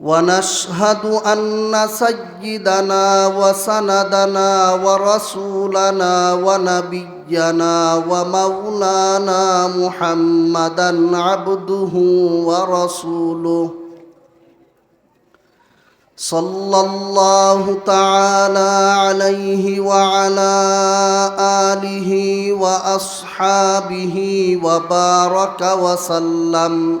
ونشهد أن سيدنا وسندنا ورسولنا ونبينا ومولانا محمدا عبده ورسوله. صلى الله تعالى عليه وعلى آله وأصحابه وبارك وسلم.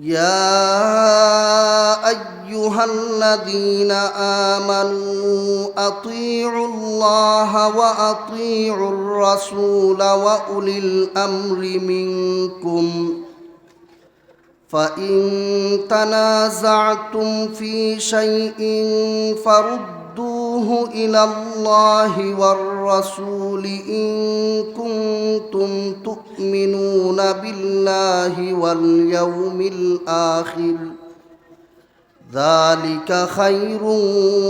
يا ايها الذين امنوا اطيعوا الله واطيعوا الرسول واولي الامر منكم فان تنازعتم في شيء فردوه الى الله والرسول الرسول إن كنتم تؤمنون بالله واليوم الآخر ذلك خير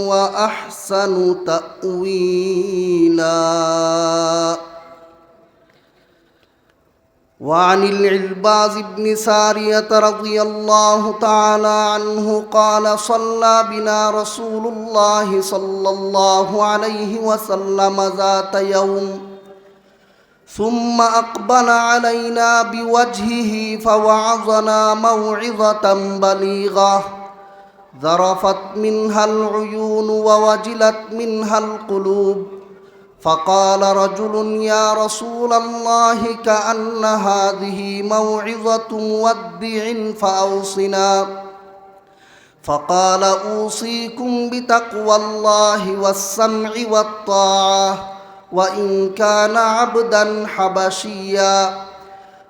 وأحسن تأويلاً وعن العلباز بن سارية رضي الله تعالى عنه قال صلى بنا رسول الله صلى الله عليه وسلم ذات يوم ثم أقبل علينا بوجهه فوعظنا موعظة بليغة ذرفت منها العيون ووجلت منها القلوب. فقال رجل يا رسول الله كأن هذه موعظة مودع فأوصنا. فقال أوصيكم بتقوى الله والسمع والطاعة وإن كان عبدا حبشيا.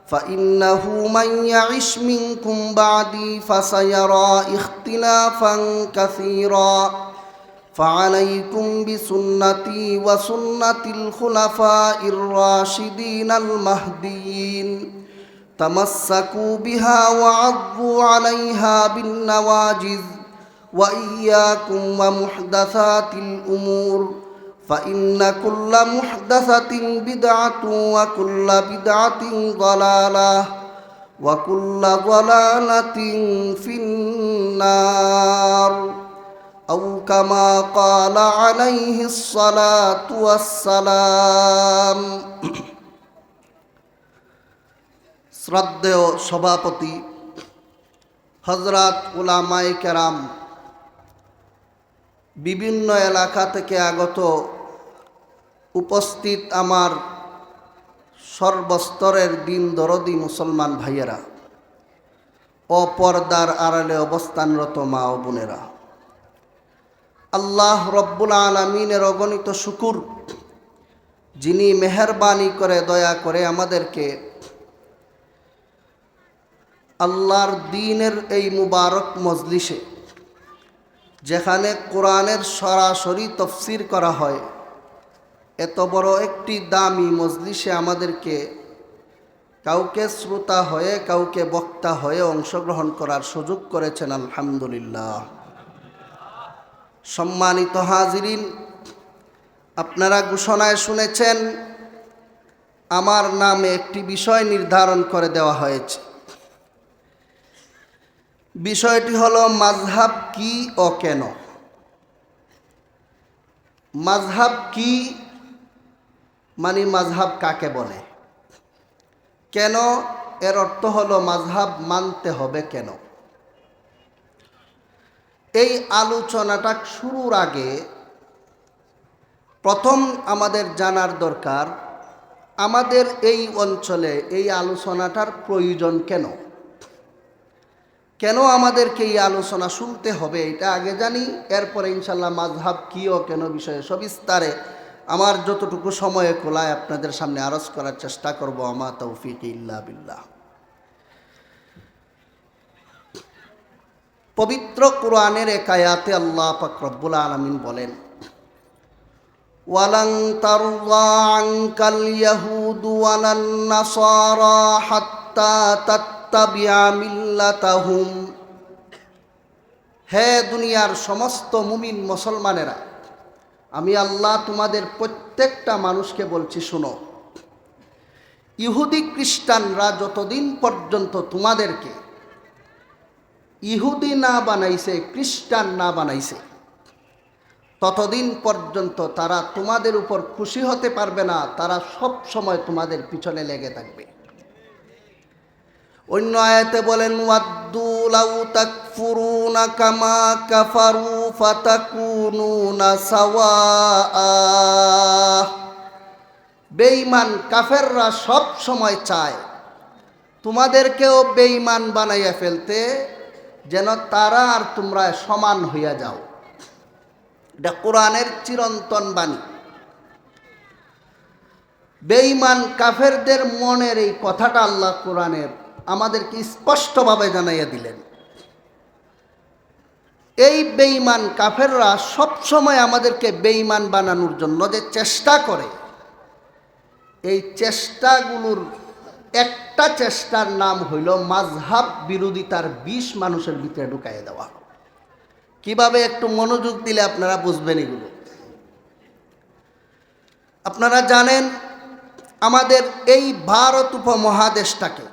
فإنه من يعش منكم بعدي فسيرى اختلافا كثيرا. فعليكم بسنتي وسنة الخلفاء الراشدين المهديين تمسكوا بها وعضوا عليها بالنواجذ وإياكم ومحدثات الأمور فإن كل محدثة بدعة وكل بدعة ضلالة وكل ضلالة في النار أو كما قال عليه الصلاة والسلام শ্রদ্ধেয় সভাপতি হজরত উলামায়ে কেরাম বিভিন্ন এলাকা থেকে আগত উপস্থিত আমার সর্বস্তরের দিন দরদি মুসলমান ভাইয়েরা অপর্দার আড়ালে অবস্থানরত মা ও বোনেরা আল্লাহ রব্বুল আলমিনের অগণিত শুকুর, যিনি মেহরবানি করে, দয়া করে আমাদেরকে আল্লাহর দিনের এই মুবারক মজলিসে, যেখানে কোরআনের সরাসরি তফসির করা হয়, এত বড় একটি দামি মজলিসে আমাদেরকে কাউকে শ্রোতা হয়ে, কাউকে বক্তা হয়ে অংশগ্রহণ করার সুযোগ করেছেন, আলহামদুলিল্লাহ। সম্মানিত হাজিরিন, আপনারা ঘোষণায় শুনেছেন, আমার নামে একটি বিষয় নির্ধারণ করে দেওয়া হয়েছে। বিষয়টি হলো মাঝহাব কি ও কেন? মাঝহাব কি মানে মাঝহাব কাকে বলে? কেন? এর অর্থ হলো মাঝহাব মানতে হবে কেন? এই আলোচনাটা শুরুর আগে প্রথম আমাদের জানার দরকার, আমাদের এই অঞ্চলে এই আলোচনাটার প্রয়োজন কেন? কেন আমাদেরকে এই আলোচনা শুনতে হবে এটা আগে জানি, এরপরে ইনশাল্লাহ মাঝহাব কী ও কেন বিষয়ে সবিস্তারে আমার যতটুকু সময়ে খোলায় আপনাদের সামনে আরজ করার চেষ্টা করব, আমা তৌফিক ইল্লা বিল্লাহ। পবিত্র কোরআনের একায়াতে আল্লাহ পাক রব্বুল আলমিন বলেন, ওয়ালাং তারদা আনকাল ইয়াহুদু ওয়ালান নাসারা হাত্তা তাত্তাবিআ মিল্লাতাহুম। হে দুনিয়ার সমস্ত মুমিন মুসলমানেরা, আমি আল্লাহ তোমাদের প্রত্যেকটা মানুষকে বলছি শোনো, ইহুদি খ্রিস্টানরা যতদিন পর্যন্ত তোমাদেরকে ইহুদি না বানাইছে, খ্রিস্টান না বানাইছে। ততদিন পর্যন্ত তারা তোমাদের উপর খুশি হতে পারবে না, তারা সব সময় তোমাদের পিছনে লেগে থাকবে। অন্য আয়াতে বলেন, ওয়াদ্দু লাউ তাকফুরুনা কামা কাফারু ফাতাকুনুনা সাওয়াআ। বেঈমান কাফেররা সব সময় চায়, তোমাদেরকেও বেঈমান বানাইয়া ফেলতে যেন তারা আর তোমরা সমান হইয়া যাও। এটা কোরআনের চিরন্তন বাণী। বেঈমান কাফেরদের মনের এই কথাটা আল্লাহ কোরআনের আমাদেরকে স্পষ্টভাবে জানাইয়া দিলেন। এই বেঈমান কাফেররা সবসময় আমাদেরকে বেঈমান বানানোর জন্য যে চেষ্টা করে, এই চেষ্টাগুলোর একটা চেষ্টার নাম হইল মাঝহাব বিরোধিতার বিষ মানুষের ভিতরে ঢুকাইয়ে দেওয়া। কীভাবে একটু মনোযোগ দিলে আপনারা বুঝবেন এগুলো? আপনারা জানেন, আমাদের এই ভারত উপমহাদেশটাকে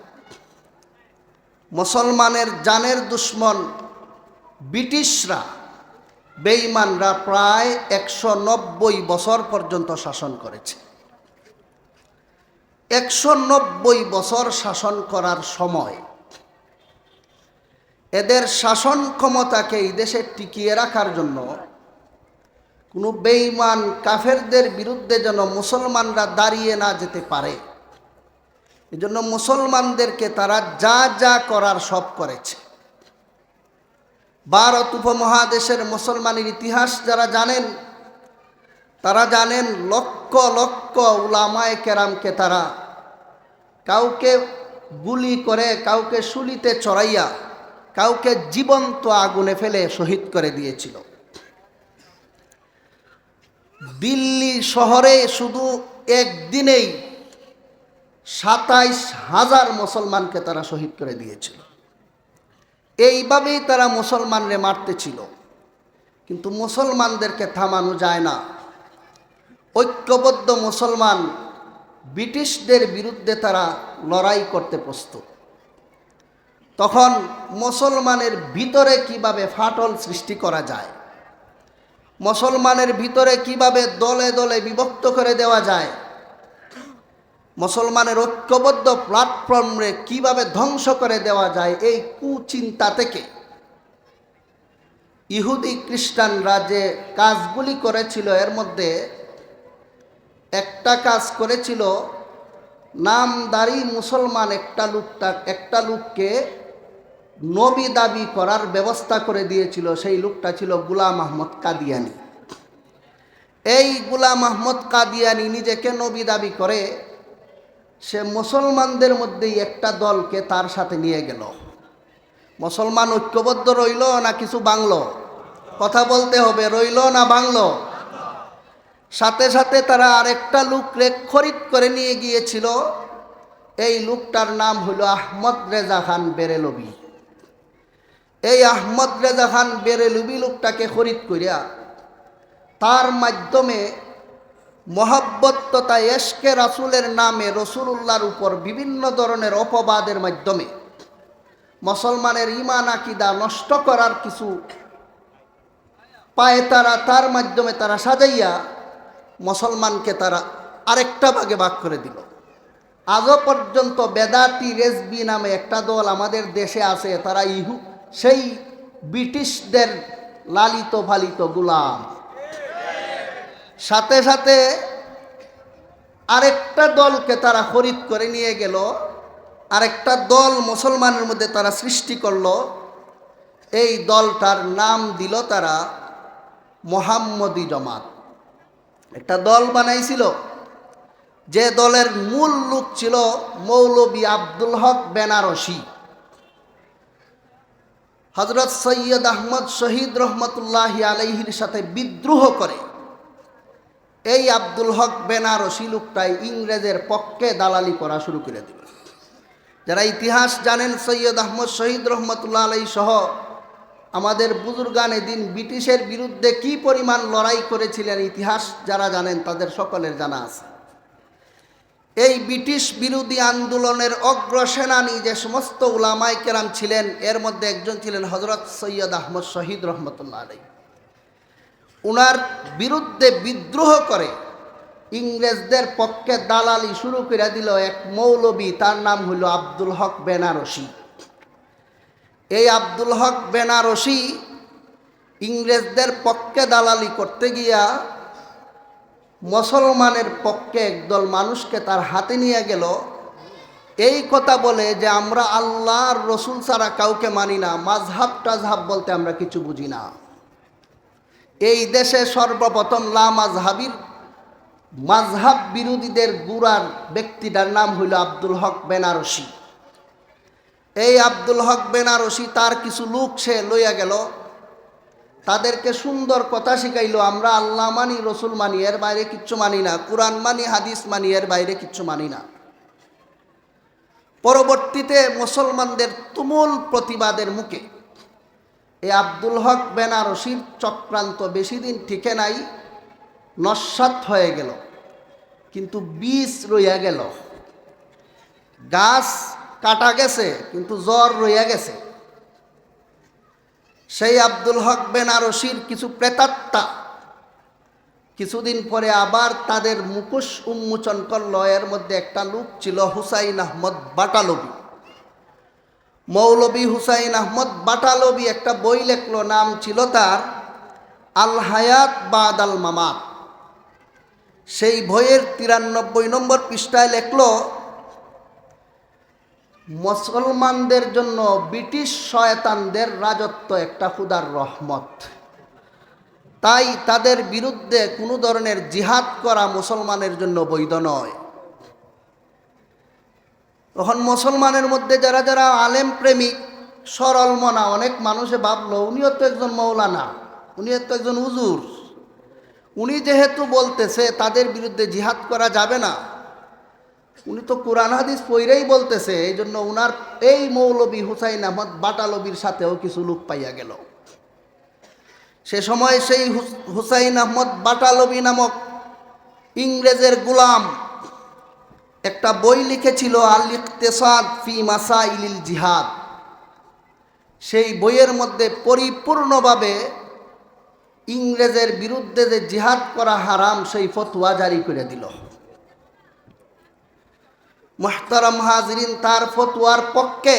মুসলমানের জানের দুশ্মন ব্রিটিশরা বেঈমানরা প্রায় একশো নব্বই বছর পর্যন্ত শাসন করেছে। একশো নব্বই বছর শাসন করার সময় এদের শাসন ক্ষমতাকে এই দেশে টিকিয়ে রাখার জন্য কোনো বেঈমান কাফেরদের বিরুদ্ধে যেন মুসলমানরা দাঁড়িয়ে না যেতে পারে। এজন্য মুসলমানদেরকে তারা যা যা করার সব করেছে। ভারত উপমহাদেশের মুসলমানের ইতিহাস যারা জানেন তারা জানেন লক্ষ লক্ষ উলামায় কেরামকে তারা কাউকে গুলি করে, কাউকে শুলিতে চড়াইয়া, কাউকে জীবন্ত আগুনে ফেলে শহীদ করে দিয়েছিল। দিল্লি শহরে শুধু একদিনেই সাতাইশ হাজার মুসলমানকে তারা শহীদ করে দিয়েছিল। এইভাবেই তারা মুসলমানরে মারতেছিল কিন্তু মুসলমানদেরকে থামানো যায় না। ঐক্যবদ্ধ মুসলমান ব্রিটিশদের বিরুদ্ধে তারা লড়াই করতে প্রস্তুত। তখন মুসলমানের ভিতরে কীভাবে ফাটল সৃষ্টি করা যায়, মুসলমানের ভিতরে কীভাবে দলে দলে বিভক্ত করে দেওয়া যায়, মুসলমানের ঐক্যবদ্ধ প্ল্যাটফর্মে কীভাবে ধ্বংস করে দেওয়া যায়, এই কুচিন্তা থেকে ইহুদি খ্রিস্টানরা যে কাজগুলি করেছিল, এর মধ্যে একটা কাজ করেছিল, নামদারি মুসলমান একটা লোকটা, একটা লোককে নবী দাবি করার ব্যবস্থা করে দিয়েছিল, সেই লোকটা ছিল গুলাম আহমদ কাদিয়ানি। এই গুলাম আহমদ কাদিয়ানি নিজেকে নবী দাবি করে, সে মুসলমানদের মধ্যেই একটা দলকে তার সাথে নিয়ে গেল। মুসলমান ঐক্যবদ্ধ রইল না কিছু বাংল? কথা বলতে হবে, রইল না বাংল? সাথে সাথে তারা আরেকটা লোকরে খরিদ করে নিয়ে গিয়েছিল। এই লোকটার নাম হলো আহমদ রেজা খান বেরেলবি। এই আহমদ রেজা খান বেরেলবি লোকটাকে খরিদ করিয়া তার মাধ্যমে মহাব্বত তথা এশকে রাসুলের নামে রসুলুল্লাহর উপর বিভিন্ন ধরনের অপবাদের মাধ্যমে মুসলমানের ইমান আকিদা নষ্ট করার কিছু পায় তারা, তার মাধ্যমে তারা সাজাইয়া মুসলমানকে তারা আরেকটা ভাগে ভাগ করে দিল। আজও পর্যন্ত বেদাতি রেসবি নামে একটা দল আমাদের দেশে আছে, তারা ইহু, সেই ব্রিটিশদের লালিত ফালিত গুলাম। সাথে সাথে আরেকটা দলকে তারা খরিদ করে নিয়ে গেল, আরেকটা দল মুসলমানের মধ্যে তারা সৃষ্টি করল। এই দলটার নাম দিল তারা মোহাম্মদী জমাত। একটা দল বানাইছিল। যে দলের মূল লোক ছিল মৌলবী আব্দুল হক বেনারসি। হজরত সৈয়দ আহমদ শহীদ রহমতুল্লাহ আলহির সাথে বিদ্রোহ করে। এই আব্দুল হক বেনারসি লোকটাই ইংরেজের পক্ষে দালালি করা শুরু করে দিল। যারা ইতিহাস জানেন, সৈয়দ আহমদ শহীদ রহমতুল্লাহ আলাই সহ আমাদের বুজুর্গানে দিন ব্রিটিশের বিরুদ্ধে কি পরিমাণ লড়াই করেছিলেন ইতিহাস যারা জানেন তাদের সকলের জানা আছে। এই ব্রিটিশ বিরোধী আন্দোলনের অগ্রসেনানী যে সমস্ত উলামাই কেরাম ছিলেন, এর মধ্যে একজন ছিলেন হজরত সৈয়দ আহমদ শহীদ রহমতুল্লাহ আলাই উনার বিরুদ্ধে বিদ্রোহ করে ইংরেজদের পক্ষে দালালি শুরু করে দিল এক মৌলবী, তার নাম হইল আব্দুল হক বেনারসি। এই আব্দুল হক বেনারসি ইংরেজদের পক্ষে দালালি করতে গিয়া মুসলমানের পক্ষে একদল মানুষকে তার হাতে নিয়ে গেল। এই কথা বলে যে আমরা আল্লাহর রসুল ছাড়া কাউকে মানি না, মাঝহাব টাজহাব বলতে আমরা কিছু বুঝি না। এই দেশে সর্বপ্রথম লা মাঝহাবির, মাঝহাব বিরোধীদের গুড়ার ব্যক্তিটার নাম হইল আব্দুল হক বেনারসি। এই আব্দুল হক বেনারসি তার কিছু লোক সে লইয়া গেল। তাদেরকে সুন্দর কথা শিখাইল, আমরা আল্লাহ মানি, রসুল মানি, এর বাইরে কিচ্ছু মানি না। কোরআন মানি, হাদিস মানি, এর বাইরে কিচ্ছু মানি না। পরবর্তীতে মুসলমানদের তুমুল প্রতিবাদের মুখে এই আব্দুল হক বেনারসির চক্রান্ত বেশি দিন ঠিকে নাই, নস্বাত হয়ে গেল। কিন্তু বীজ রইয়া গেল। গাছ কাটা গেছে, কিন্তু জ্বর রইয়া গেছে। সেই আব্দুল হক বেনারসির কিছু প্রেতাত্মা কিছুদিন পরে আবার তাদের মুখোশ উন্মোচন করল। এর মধ্যে একটা লোক ছিল হুসাইন আহমদ বাটালবি। মৌলবী হুসাইন আহমদ বাটালবি একটা বই লেখলো, নাম ছিল তার আল হায়াত বাদ আল মামাত। সেই বইয়ের তিরানব্বই নম্বর পৃষ্ঠায় লেখলো মুসলমানদের জন্য ব্রিটিশ শয়তানদের রাজত্ব একটা খুদার রহমত। তাই তাদের বিরুদ্ধে কোনো ধরনের জিহাদ করা মুসলমানের জন্য বৈধ নয়। তখন মুসলমানের মধ্যে যারা যারা আলেম প্রেমিক, সরল মনা, অনেক মানুষে ভাবলো, উনিও তো একজন মৌলানা, উনিও তো একজন উজুর উনি যেহেতু বলতেছে, তাদের বিরুদ্ধে জিহাদ করা যাবে না। উনি তো কোরআন হাদিস পইরেই বলতেছে এই জন্য উনার এই মৌলবী হুসাইন আহমদ বাটালবির সাথেও কিছু লোক পাইয়া গেল। সে সময় সেই হুসাইন আহমদ বাটালবি নামক ইংরেজের গুলাম একটা বই লিখেছিল আল ফি মাসা ইলিল জিহাদ। সেই বইয়ের মধ্যে পরিপূর্ণভাবে ইংরেজের বিরুদ্ধে যে জিহাদ করা হারাম, সেই ফতোয়া জারি করে দিল। মোহতারাম হাজরিন তার ফতোয়ার পক্ষে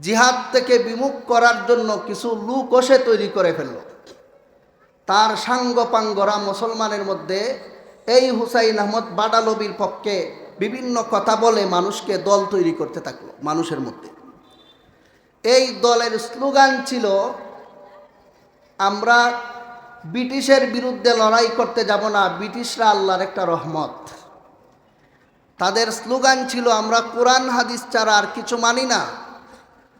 জিহাদ থেকে বিমুখ করার জন্য কিছু লুকও তৈরি করে ফেলল। তার সাঙ্গপাঙ্গরা মুসলমানের মধ্যে এই হুসাইন আহমদ বাডালবির পক্ষে বিভিন্ন কথা বলে মানুষকে দল তৈরি করতে থাকল, মানুষের মধ্যে। এই দলের স্লোগান ছিল, আমরা ব্রিটিশের বিরুদ্ধে লড়াই করতে যাব না, ব্রিটিশরা আল্লাহর একটা রহমত। তাদের স্লোগান ছিল, আমরা কোরআন, হাদিস ছাড়া আর কিছু মানি না।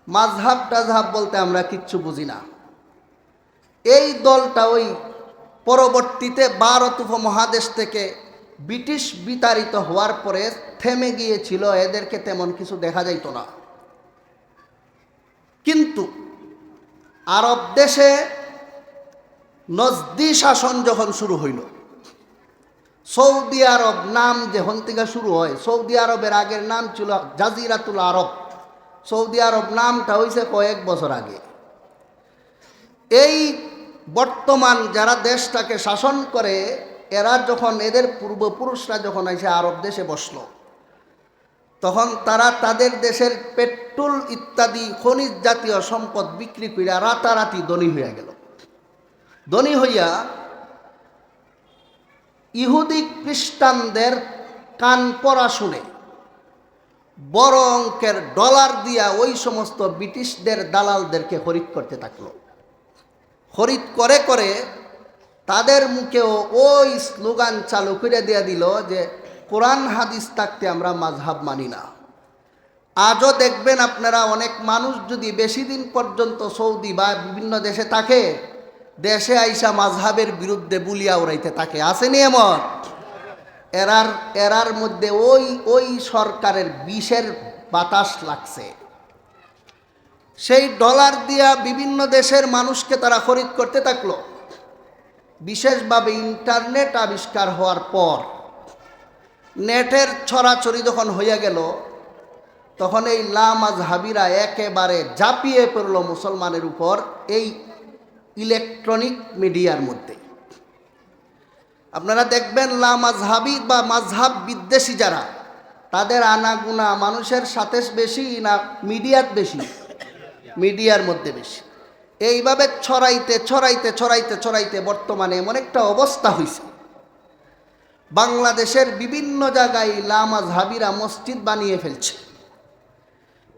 মাঝহাব টাজহাব বলতে আমরা কিচ্ছু বুঝি না। এই দলটা ওই পরবর্তীতে ভারত উপমহাদেশ থেকে ব্রিটিশ বিতাড়িত হওয়ার পরে থেমে গিয়েছিল, এদেরকে তেমন কিছু দেখা যাইত না। কিন্তু আরব দেশে নজদি শাসন যখন শুরু হইল সৌদি আরব নাম যখন থেকে শুরু হয়, সৌদি আরবের আগের নাম ছিল জাজিরাতুল আরব। সৌদি আরব নামটা হয়েছে কয়েক বছর আগে। এই বর্তমান যারা দেশটাকে শাসন করে, এরা যখন এদের পূর্বপুরুষরা যখন এসে আরব দেশে বসল, তখন তারা তাদের দেশের পেট্রোল ইত্যাদি খনিজ জাতীয় সম্পদ বিক্রি করিয়া রাতারাতি ধনী হইয়া গেল। ধনী হইয়া ইহুদি খ্রিস্টানদের কান পড়া শুনে, বড় অঙ্কের ডলার দিয়া ওই সমস্ত ব্রিটিশদের দালালদেরকে খরিদ করতে থাকল। খরিদ করে করে তাদের মুখেও ওই স্লোগান চালু করে দিয়ে দিল যে, কোরআন হাদিস থাকতে আমরা মাঝহাব মানি না। আজও দেখবেন আপনারা অনেক মানুষ যদি বেশি দিন পর্যন্ত সৌদি বা বিভিন্ন দেশে থাকে দেশে আইসা মাঝহাবের বিরুদ্ধে বুলিয়া উড়াইতে থাকে। আসেনি এমন? এরার এরার মধ্যে ওই ওই সরকারের বিষের বাতাস লাগছে। সেই ডলার দিয়া বিভিন্ন দেশের মানুষকে তারা খরিদ করতে থাকল। বিশেষভাবে ইন্টারনেট আবিষ্কার হওয়ার পর নেটের ছড়াছড়ি যখন হইয়া গেল, তখন এই লামাজ হাবিরা একেবারে ঝাঁপিয়ে পড়ল মুসলমানের উপর। এই ইলেকট্রনিক মিডিয়ার মধ্যে। আপনারা দেখবেন লা মাঝহাবি বা মাঝহাব বিদ্বেষী যারা, তাদের আনাগুনা মানুষের সাথে বেশি না মিডিয়াত বেশি, মিডিয়ার মধ্যে বেশি। এইভাবে ছড়াইতে ছড়াইতে ছড়াইতে ছড়াইতে বর্তমানে এমন একটা অবস্থা হয়েছে বাংলাদেশের বিভিন্ন জায়গায় লামাজ হাবিরা মসজিদ বানিয়ে ফেলছে।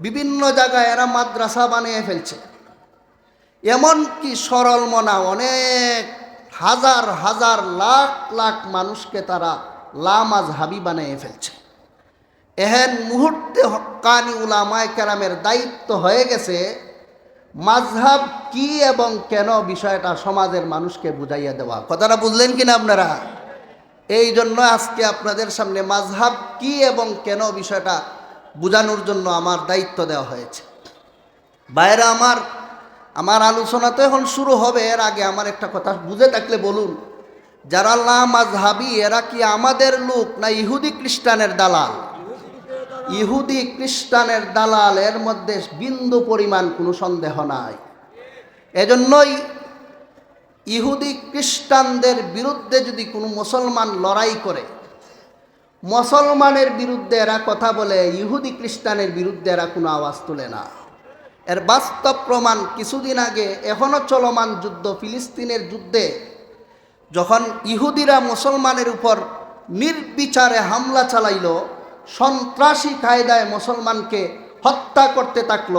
বিভিন্ন জায়গায় এরা মাদ্রাসা বানিয়ে ফেলছে। এমনকি সরল মনা অনেক হাজার হাজার লাখ লাখ মানুষকে তারা লামাজ হাবি বানিয়ে ফেলছে। এহেন মুহূর্তে হক্কানি উলামায় কেরামের দায়িত্ব হয়ে গেছে মাঝহাব কি এবং কেন বিষয়টা সমাজের মানুষকে বুঝাইয়া দেওয়া। কথাটা বুঝলেন কিনা আপনারা? এই জন্য আজকে আপনাদের সামনে মাঝহাব কি এবং কেন বিষয়টা বোঝানোর জন্য আমার দায়িত্ব দেওয়া হয়েছে। বাইরে আমার আমার আলোচনা তো এখন শুরু হবে, এর আগে আমার একটা কথা বুঝে থাকলে বলুন। যারা লা মাঝহাবি এরা কি আমাদের লোক না ইহুদি খ্রিস্টানের দালাল? ইহুদি খ্রিস্টানের দালাল এর মধ্যে বিন্দু পরিমাণ কোনো সন্দেহ নাই। এজন্যই ইহুদি খ্রিস্টানদের বিরুদ্ধে যদি কোনো মুসলমান লড়াই করে, মুসলমানের বিরুদ্ধে এরা কথা বলে, ইহুদি খ্রিস্টানের বিরুদ্ধে এরা কোনো আওয়াজ তোলে না। এর বাস্তব প্রমাণ কিছুদিন আগে এখনও চলমান যুদ্ধ ফিলিস্তিনের যুদ্ধে, যখন ইহুদিরা মুসলমানের উপর নির্বিচারে হামলা চালাইল, সন্ত্রাসী কায়দায় মুসলমানকে হত্যা করতে থাকল,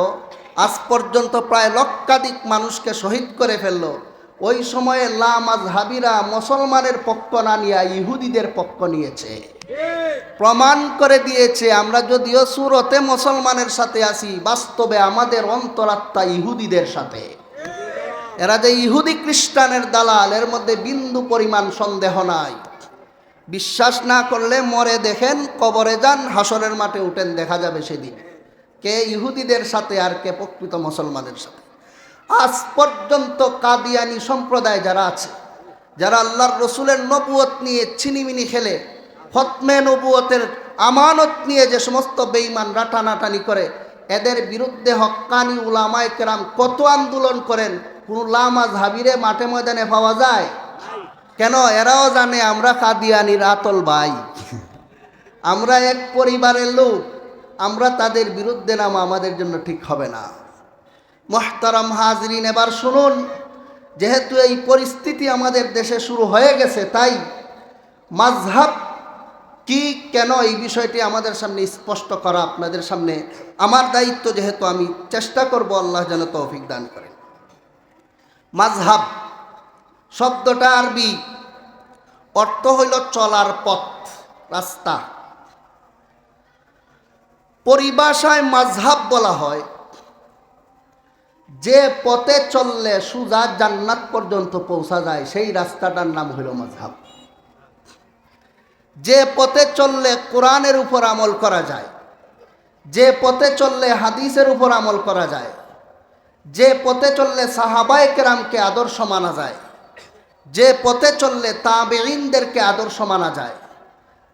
আজ পর্যন্ত প্রায় লক্ষাধিক মানুষকে শহীদ করে ফেলল। ওই সময়ে লামাজ হাবিরা মুসলমানের পক্ষ না নিয়ে ইহুদিদের পক্ষ নিয়েছে। প্রমাণ করে দিয়েছে, আমরা যদিও সুরতে মুসলমানের সাথে আছি, বাস্তবে আমাদের অন্তরাত্মা ইহুদিদের সাথে। এরা যে ইহুদি খ্রিস্টানের দালাল, এর মধ্যে বিন্দু পরিমাণ সন্দেহ নাই। বিশ্বাস না করলে মরে দেখেন, কবরে যান, হাসরের মাঠে উঠেন, দেখা যাবে সেদিন। কে ইহুদিদের সাথে আর কে প্রকৃত মুসলমানের সাথে? আজ পর্যন্ত কাদিয়ানি সম্প্রদায় যারা আছে, যারা আল্লাহর রসুলের নবুয়ত নিয়ে ছিনিমিনি খেলে, ফতমে নবুয়তের আমানত নিয়ে যে সমস্ত বেইমান রাটানাটানি করে, এদের বিরুদ্ধে হক্কানি উলামায় কেরাম কত আন্দোলন করেন, কোন লামাজ হাবিরে মাঠে ময়দানে পাওয়া যায়? কেন? এরাও জানে আমরা কাদিয়ানির আতল ভাই। আমরা এক পরিবারের লোক, আমরা তাদের বিরুদ্ধে নামা আমাদের জন্য ঠিক হবে না। মোহতারাম হাজরিন, এবার শুনুন, যেহেতু এই পরিস্থিতি আমাদের দেশে শুরু হয়ে গেছে, তাই মাঝহাব কি, কেন এই বিষয়টি আমাদের সামনে স্পষ্ট করা আপনাদের সামনে? আমার দায়িত্ব যেহেতু আমি চেষ্টা করব আল্লাহ যেন তৌফিক দান করেন। মাঝহাব শব্দটা আরবি, অর্থ হইল চলার পথ, রাস্তা। পরিভাষায় মাঝহাব বলা হয় যে পথে চললে সুজা জান্নাত পর্যন্ত পৌঁছা যায়, সেই রাস্তাটার নাম হইল মাঝহাব যে পথে চললে কোরআনের উপর আমল করা যায়, যে পথে চললে হাদিসের উপর আমল করা যায়, যে পথে চললে সাহাবায় কেরামকে আদর্শ মানা যায়, যে পথে চললে তাবেইনদেরকে আদর্শ মানা যায়,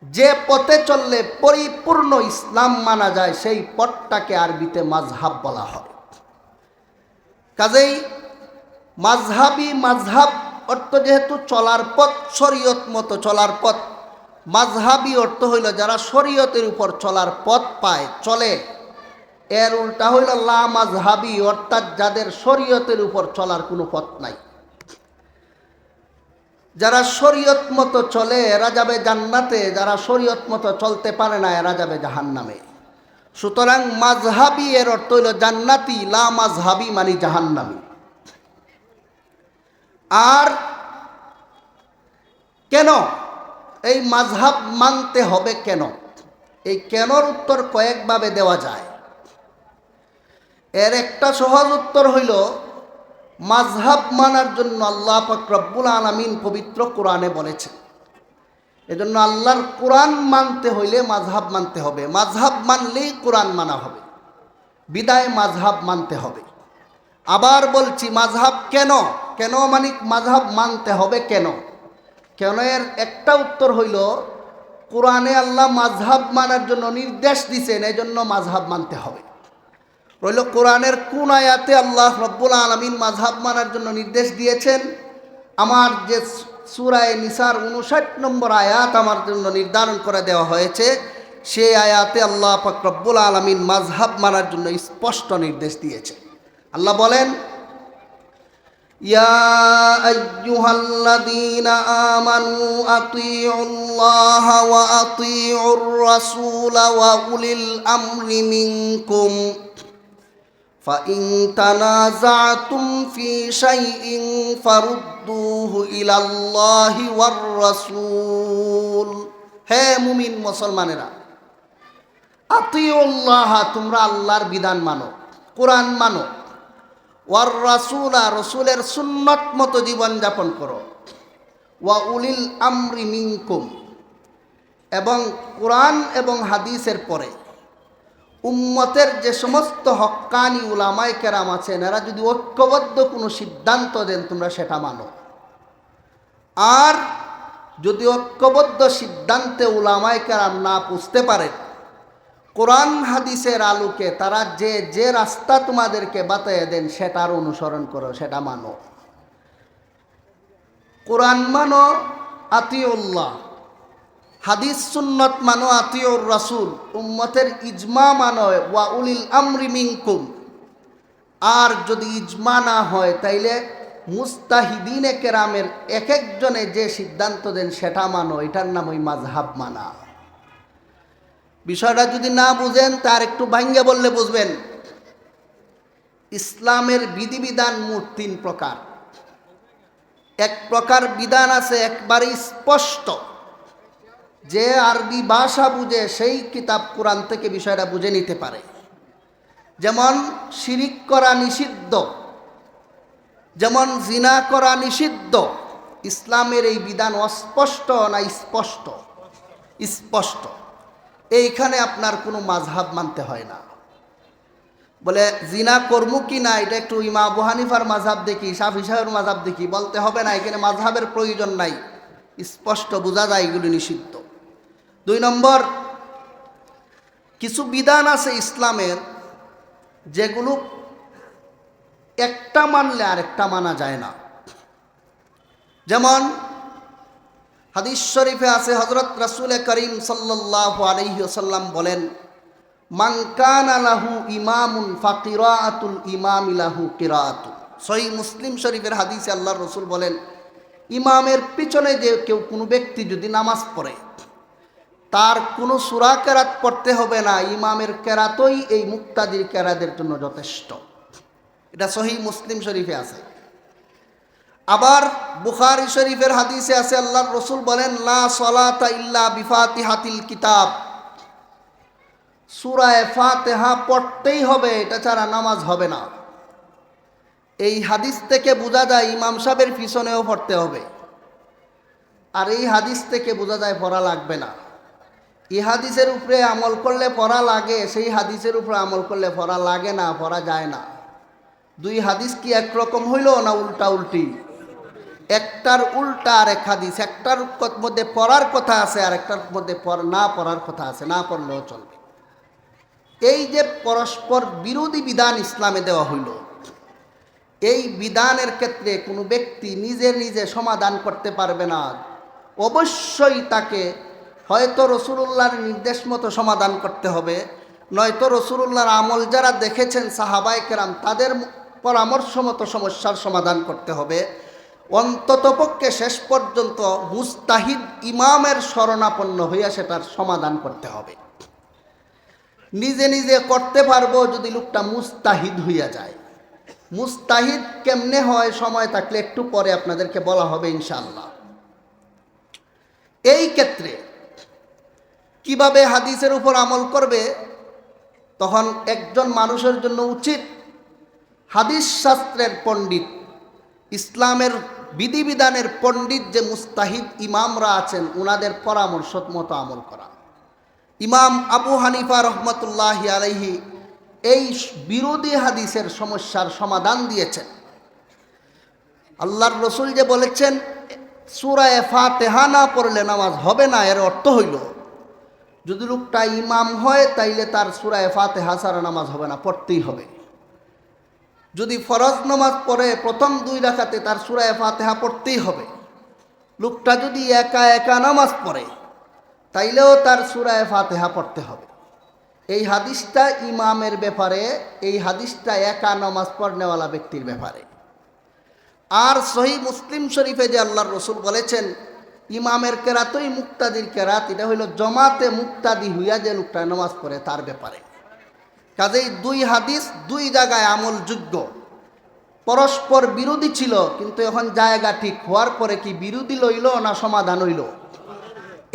যে পথে চললে পরিপূর্ণ ইসলাম মানা যায়, সেই পথটাকে আরবিতে মাঝহাব বলা হয়। কাজেই মাঝহাবি মাঝহাব অর্থ যেহেতু চলার পথ, শরীয়ত মতো চলার পথ। মাঝহাবি অর্থ হইল যারা শরীয়তের উপর চলার পথ পায়, চলে। এর উল্টা হইল লা মাঝহাবি অর্থাৎ যাদের শরীয়তের উপর চলার কোনো পথ নাই। যারা শরীয়ত মতো চলে, এরা যাবে জান্নাতে, যারা শরীয়ত মতো চলতে পারে না, এরা যাবে জাহান্নামে। সুতরাং মাঝহাবি এর অর্থ হইল জান্নাতি, লা মাঝহাবি মানে জাহান্নামি। আর কেন? এই মাঝহাব মানতে হবে কেন? এই কেনর উত্তর কয়েকভাবে দেওয়া যায়। এর একটা সহজ উত্তর হইল মাঝহাব মানার জন্য আল্লাহ পাক রব্বুল আলমিন পবিত্র কোরআনে বলেছেন। এজন্য আল্লাহর কোরআন মানতে হইলে মাঝহাব মানতে হবে। মাঝহাব মানলেই কোরআন মানা হবে। বিদায় মাঝহাব মানতে হবে। আবার বলছি মাঝহাব কেন? কেন মানিক মাঝহাব মানতে হবে কেন? কেন এর একটা উত্তর হইল, কোরআনে আল্লাহ মাঝহাব মানার জন্য নির্দেশ দিছেন এই জন্য মাঝহাব মানতে হবে। রইল কোরআনের কোন আয়াতে আল্লাহ রব্বুল আলমিন মাঝহাব মানার জন্য নির্দেশ দিয়েছেন? আমার যে সুরায় নিসার উনষাট নম্বর আয়াত আমার জন্য নির্ধারণ করে দেওয়া হয়েছে সেই আয়াতে আল্লাহ পাক রব্বুল আলমিন মাঝহাব মানার জন্য স্পষ্ট নির্দেশ দিয়েছে আল্লাহ বলেন يا أيها الذين آمنوا أطيعوا الله وأطيعوا الرسول وأولي الأمر منكم فإن تنازعتم في شيء فردوه إلى الله والرسول হে মুমিন মুসলমানেরা আতিউল্লাহ তোমরা আল্লাহর বিধান মানো কোরআন মানো ওয়ার রাসুলা রসুলের সুন্নত মতো জীবনযাপন করো ওয়া উলিল আমরি মিনকুম এবং কোরআন এবং হাদিসের পরে উম্মতের যে সমস্ত হক্কানি উলামায় কেরাম আছেন এরা যদি ঐক্যবদ্ধ কোনো সিদ্ধান্ত দেন, তোমরা সেটা মানো। আর যদি ঐক্যবদ্ধ সিদ্ধান্তে উলামায় কেরাম না পুষতে পারেন কোরআন হাদিসের আলোকে তারা যে যে রাস্তা তোমাদেরকে বাতায় দেন সেটার অনুসরণ করো, সেটা মানো। কোরআন মানো আতিউল্লাহ। হাদিস সুন্নত মানো আতিউর রাসুল, উম্মতের ইজমা মানয়, ওয়া উলিল আমরি মিনকুম। আর যদি ইজমা না হয়, তাইলে মুস্তাহিদিনে কেরামের এক একজনে যে সিদ্ধান্ত দেন, সেটা মানো এটার নাম ওই মাঝহাব মানা। বিষয়টা যদি না বুঝেন, তার একটু ভাঙ্গে বললে বুঝবেন। ইসলামের বিধিবিধান মোট তিন প্রকার। এক প্রকার বিধান আছে একবারে স্পষ্ট। যে আরবি ভাষা বুঝে সেই কিতাব কোরআন থেকে বিষয়টা বুঝে নিতে পারে। যেমন শিরিক করা নিষিদ্ধ, যেমন জিনা করা নিষিদ্ধ, ইসলামের এই বিধান অস্পষ্ট না স্পষ্ট? স্পষ্ট। এইখানে আপনার কোনো মাঝহাব মানতে হয় না। বলে, জিনা কর্ম কি না, এটা একটু ইমা আবু হানিফার মাঝহাব দেখি, শাফি সাহেবের মাঝহাব দেখি, বলতে হবে না, এখানে মাঝহাবের প্রয়োজন নাই। স্পষ্ট বোঝা যায় এগুলি নিষিদ্ধ। দুই নম্বর, কিছু বিধান আছে ইসলামের যেগুলো একটা মানলে আরেকটা মানা যায় না। যেমন, হাদিস শরীফে আছে হজরত রাসুল করিম সাল্লাহ আলহিসাল্লাম বলেন মাংকান আলাহু ইমামুন ফাকিরাতুল ইমাম ইলাহু কিরাতুল সহি মুসলিম শরীফের হাদিসে আল্লাহ রসুল বলেন, ইমামের পিছনে যে কেউ কোনো ব্যক্তি যদি নামাজ পড়ে তার কোনো সুরা কেরাত পড়তে হবে না, ইমামের কেরাতই এই মুক্তাদির কেরাদের জন্য যথেষ্ট। এটা সহি মুসলিম শরীফে আছে। আবার বুখারি শরীফের হাদিসে আছে, আল্লাহর রসুল বলেন, লা সলাতা ইল্লা বিফাতি হাতিল কিতাব। সুরায় ফাতেহা পড়তেই হবে, এটা ছাড়া নামাজ হবে না। এই হাদিস থেকে বোঝা যায় ইমাম সাহেবের পিছনেও পড়তে হবে। আর এই হাদিস থেকে বোঝা যায় পড়া লাগবে না। এই হাদিসের উপরে আমল করলে পড়া লাগে, সেই হাদিসের উপরে আমল করলে পড়া লাগে না, পড়া যায় না। দুই হাদিস কি একরকম হইল না উল্টা উল্টি? একটার উল্টা আর এক হাদিস, একটার মধ্যে পড়ার কথা আছে আর একটার মধ্যে না পড়ার কথা আছে, না পড়লেও চলবে। এই যে পরস্পর বিরোধী বিধান ইসলামে দেওয়া হইল, এই বিধানের ক্ষেত্রে কোনো ব্যক্তি নিজে নিজে সমাধান করতে পারবে না। অবশ্যই তাকে হয়তো রসুলুল্লাহর নির্দেশ মতো সমাধান করতে হবে। নয়তো রসুলুল্লাহর আমল যারা দেখেছেন সাহাবাই কেরাম, তাদের পরামর্শ মতো সমস্যার সমাধান করতে হবে। অন্ততপক্ষে শেষ পর্যন্ত মুস্তাহিদ ইমামের শরণাপন্ন হইয়া সেটার সমাধান করতে হবে। নিজে নিজে করতে পারব যদি লোকটা মুস্তাহিদ হইয়া যায়। মুস্তাহিদ কেমনে হয়, সময় থাকলে একটু পরে আপনাদেরকে বলা হবে ইনশাল্লাহ এই ক্ষেত্রে কীভাবে হাদিসের উপর আমল করবে? তখন একজন মানুষের জন্য উচিত হাদিস শাস্ত্রের পণ্ডিত, ইসলামের বিধিবিধানের পণ্ডিত যে মুস্তাহিদ ইমামরা আছেন, উনাদের পরামর্শ মতো আমল করা। ইমাম আবু হানিফা রহমতুল্লাহ আলাইহি এই বিরোধী হাদিসের সমস্যার সমাধান দিয়েছেন। আল্লাহর রসুল যে বলেছেন, সুরায় ফাতেহা না পড়লে নামাজ হবে না। এর অর্থ হইল যদি লোকটা ইমাম হয়, তাইলে তার সুরায় ফাতেহা ছাড়া নামাজ হবে না, পড়তেই হবে। যদি ফরজ নামাজ পড়ে, প্রথম দুই রাখাতে তার সুরায় ফাতেহা পড়তেই হবে। লোকটা যদি একা একা নামাজ পড়ে, তাইলেও তার সুরায় ফাতেহা পড়তে হবে। এই হাদিসটা ইমামের ব্যাপারে, এই হাদিসটা একা নামাজ পড়নেওয়ালা ব্যক্তির ব্যাপারে। আর সহি মুসলিম শরীফে যে আল্লাহর রসুল বলেছেন ইমামের কেরাতই মুক্তাদির কেরাত, এটা হইল জমাতে মুক্তাদি হইয়া যে লোকটা নামাজ পড়ে তার ব্যাপারে। কাজেই দুই হাদিস দুই জায়গায় আমল আমলযোগ্য। পরস্পর বিরোধী ছিল, কিন্তু এখন জায়গা ঠিক হওয়ার পরে কি বিরোধী লইল না সমাধান হইল?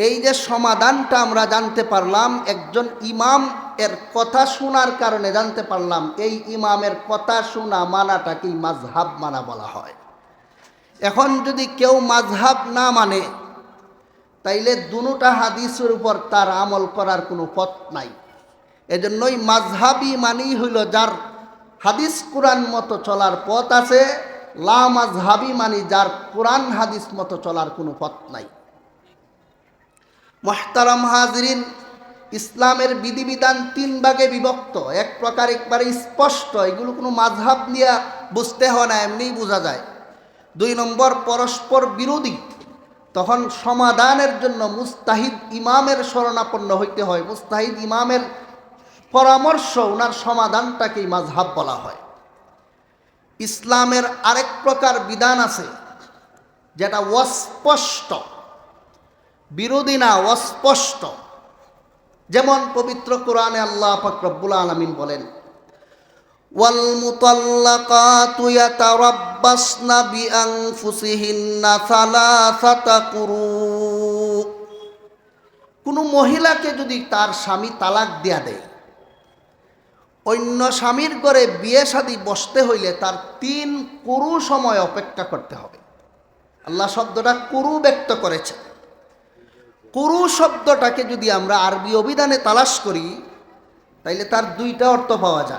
এই যে সমাধানটা আমরা জানতে পারলাম, একজন ইমাম এর কথা শোনার কারণে জানতে পারলাম, এই ইমামের কথা শোনা মানাটাকেই মাঝহাব মানা বলা হয়। এখন যদি কেউ মাঝহাব না মানে তাইলে দুটা হাদিসের উপর তার আমল করার কোনো পথ নাই। এজন্যই মাঝহাবি মানেই হইল যার হাদিস কোরআন মতো চলার পথ আছে, লা মাঝহাবি মানি যার কোরআন হাদিস মতো চলার কোনো পথ নাই। মোহতারাম হাজরিন, ইসলামের বিধিবিধান তিন ভাগে বিভক্ত। এক প্রকার একবারে স্পষ্ট, এগুলো কোনো মাঝহাব নিয়ে বুঝতে হয় না, এমনিই বোঝা যায়। দুই নম্বর, পরস্পর বিরোধী। তখন সমাধানের জন্য মুস্তাহিদ ইমামের শরণাপন্ন হইতে হয়। মুস্তাহিদ ইমামের পরামর্শ ওনার সমাধানটাকেই মাঝহাব বলা হয়। ইসলামের আরেক প্রকার বিধান আছে, যেটা অস্পষ্ট, বিরোধী না, অস্পষ্ট। যেমন পবিত্র কোরআনে আল্লাহ ফকরবুল আলমিন বলেন والمطلقات يتربصن بأنفسهن ثلاثة قروء কোনো মহিলাকে যদি তার স্বামী তালাক দিয়া দেয় অন্য স্বামীর ঘরে বিয়ে শাদী বসতে হইলে তার তিন কুরু সময় অপেক্ষা করতে হবে আল্লাহ শব্দটা কুরু ব্যক্ত করেছে কুরু শব্দটাকে যদি আমরা আরবি অভিধানে তালাশ করি তাইলে তার দুইটা অর্থ পাওয়া যায়